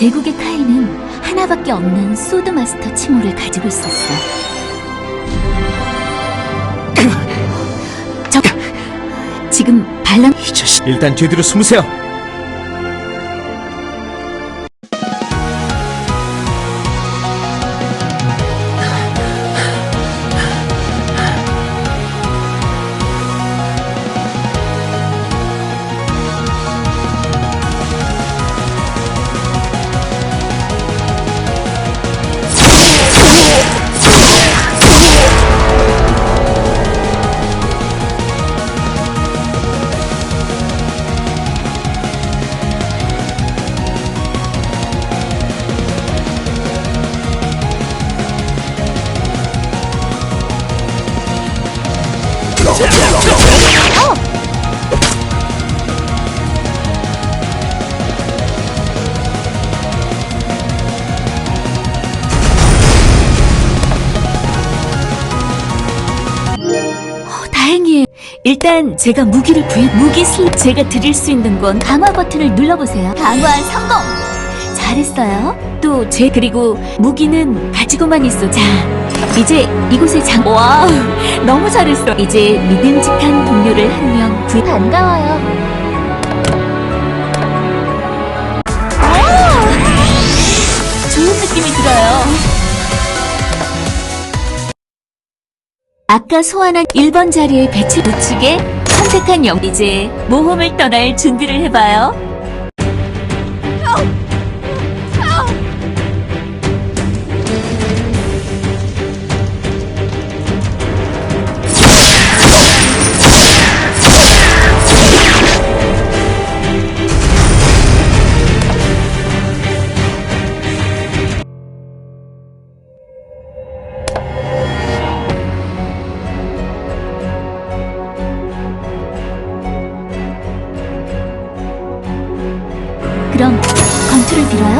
제국의 카이는 하나밖에 없는 소드 마스터 칭호를 가지고 있었어. 저 지금 자식 일단 뒤뒤로 숨으세요 일단 제가 무기를 부여 무기 슬 제가 드릴 수 있는 건 강화 버튼을 눌러보세요. 강화 성공. 잘했어요. 또 제 그리고 무기는 가지고만 있어. 자, 이제 이곳에 장. 와, 너무 잘했어. 이제 믿음직한 동료를 한 명 구. 반가워요. 아까 소환한 1번 자리에 배치 우측에 선택한 영 이제 모험을 떠날 준비를 해봐요. 빌어요?